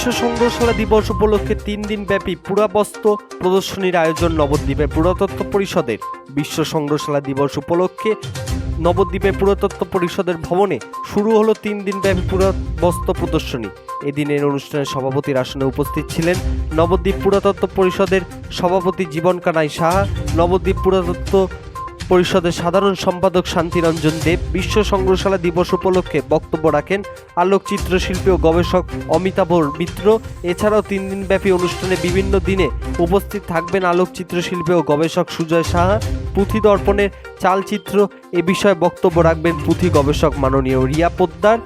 বিশ্ব সংগ্রহশালা দিবস উপলক্ষে তিন দিন ব্যাপী পুরাবস্ত প্রদর্শনীর আয়োজন নবদ্বীপের পুরাতত্ত্ব পরিষদের। বিশ্ব সংগ্রহশালা দিবস উপলক্ষে নবদ্বীপের পুরাতত্ত্ব পরিষদের ভবনে শুরু হলো তিন দিন ব্যাপী পুরাবস্ত প্রদর্শনী। এদিনের অনুষ্ঠানে সভাপতির আসনে উপস্থিত ছিলেন নবদ্বীপ পুরাতত্ত্ব পরিষদের সভাপতি জীবন কানাই সাহা, নবদ্বীপ পুরাতত্ত্ব পরিষদের সাধারণ সম্পাদক শান্তিরঞ্জন দেব বিশ্ব সংগ্রহশালা দিবস উপলক্ষে বক্তব্য রাখেন আলোকচিত্র শিল্পী ও গবেষক অমিতাভ মিত্র। এছাড়াও তিন দিনব্যাপী অনুষ্ঠানে বিভিন্ন দিনে উপস্থিত থাকবেন আলোকচিত্র শিল্পী ও গবেষক সুজয় সাহা। পুঁথি দর্পণের চালচিত্র এ বিষয়ে বক্তব্য রাখবেন পুঁথি গবেষক মাননীয় রিয়া পোদ্দার।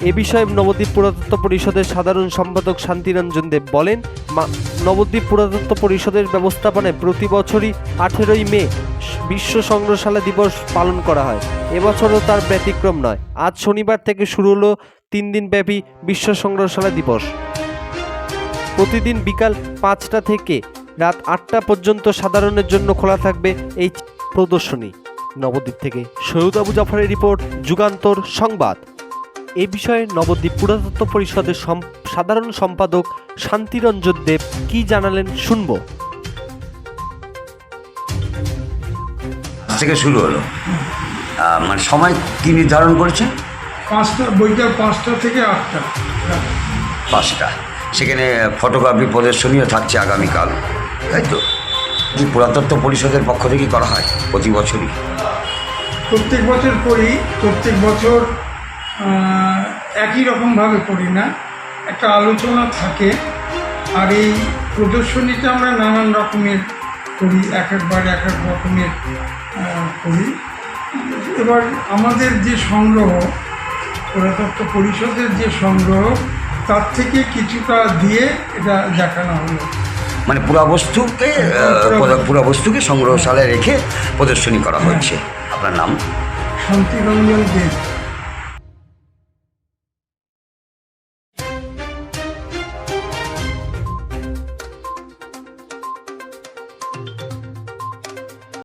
এ বিষয়ে নবদ্বীপ পুরাতত্ত্ব পরিষদের সাধারণ সম্পাদক শান্তিরঞ্জন দেব বলেন নবদ্বীপ পুরাতত্ত্ব পরিষদের ব্যবস্থাপনায় প্রতি বছরই আঠেরোই মে বিশ্ব সংগ্রহশালা দিবস পালন করা হয়। এবছরও তার ব্যতিক্রম নয়। আজ শনিবার থেকে শুরু হলো তিন দিন ব্যাপী বিশ্ব সংগ্রহশালা দিবস। প্রতিদিন বিকাল পাঁচটা থেকে রাত আটটা পর্যন্ত সাধারণের জন্য খোলা থাকবে এই প্রদর্শনী। নবদ্বীপ থেকে সৈয়দ আবু জাফরের রিপোর্ট, যুগান্তর সংবাদ। এ বিষয়ে নবদ্বীপ পুরাতত্ত্ব পরিষদের সাধারণ সম্পাদক শান্তিরঞ্জন দেব কি জানালেন শুনব। থেকে শুরু হলো। মানে সময় কি নির্ধারণ করেছেন পাঁচটা বইটা পাঁচটা থেকে আটটা। পাঁচটা। সেখানে ফটোগ্রাফি প্রদর্শনীও থাকছে আগামীকাল তাই তো? পুরাতত্ত্ব পরিষদের পক্ষ থেকে করা হয় প্রতি বছরই? প্রত্যেক বছর করি প্রত্যেক বছর একই রকমভাবে করি না। একটা আলোচনা থাকে আর এই প্রদর্শনীতে আমরা নানান রকমের করি এক একবার এক এক রকমের করি। এবার আমাদের যে সংগ্রহ পুরাতত্ত্ব পরিষদের যে সংগ্রহ তার থেকে কিছুটা দিয়ে এটা দেখানো হলো। মানে পুরাবস্তুকে পুরা- পুরাবস্তুকে সংগ্রহশালায় রেখে প্রদর্শনী করা হচ্ছে। আপনার নাম? শান্তিরঞ্জন দেব।